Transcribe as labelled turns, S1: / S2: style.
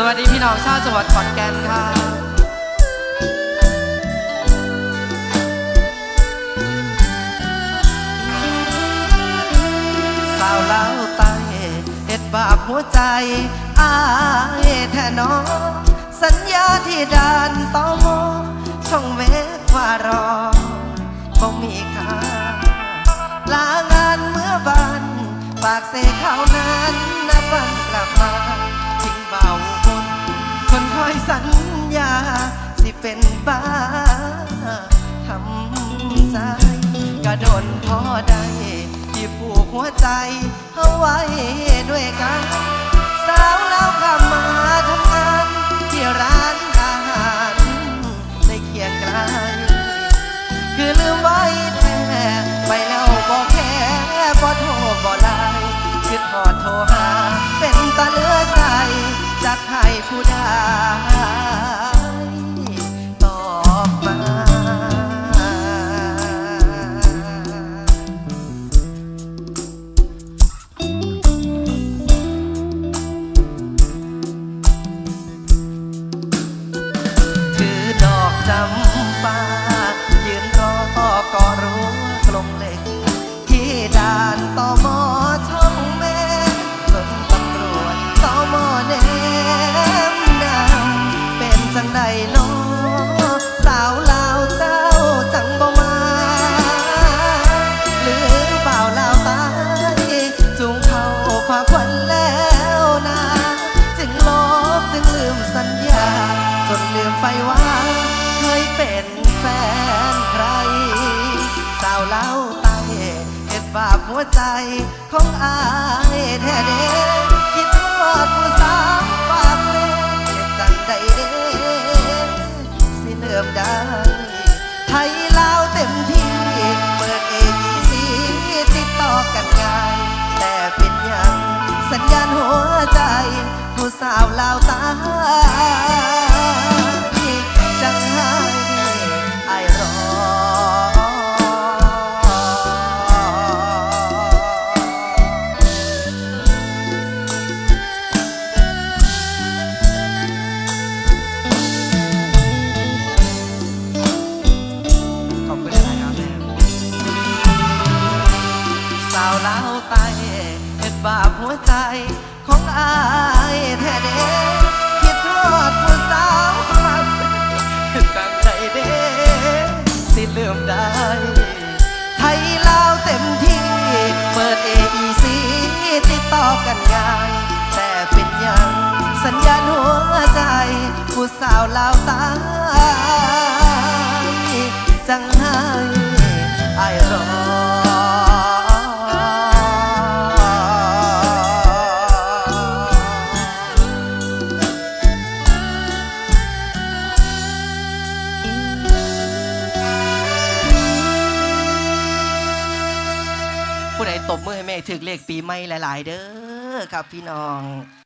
S1: สวัสดีพี่น้องชาวจังหวัดขอนแก่นครับสาวเล่าวไตเฮ็ดบาปหัวใจอายแท่น้องสัญญาที่ด่านต่อมอช่องเวทว่ารอคงมีค่าลางานเมื่อบ้านฝากเสกเขานั้น เป็นบ้าทำใจกระโดนพอได้ที่ผูกหัวใจเอาไว้ด้วยกัน สาวเล่าวข้ามาทำงานที่ร้านอาหารในเคียงไกลคือลืมไว้แท้ไปแล้วบอกแค่บ่โทรบ่ไลน์คิดพอโทรหา เป็นตาเลือใจจะให้ผู้ใด ก็รู้ บาปหัวใจของอายแท้เด้คิดทอดผู้สาวฝากเส้นเห็ดจังใดเด้สิเริ่มได้ไทยลาวเต็มที่เปิดเอจีซีติดต่อกันง่ายแต่เป็นย่างสัญญาณหัวใจ ผู้สาวลาวตาาวลาวไตเห็ดบาปหัวใจของอายแท้เด้คิดทอดผู้สาวความจังใจเด้สิลืมได้ ไทยลาวเต็มที่ เปิด AEC ติดต่อกันง่าย แต่เป็นย่างสัญญาณหัวใจ ผู้สาวลาวตายจังให้อายรอ ผู้ใดตบมือให้แม่ถึกเลขปีใหม่หลาย ๆ เด้อครับพี่น้อง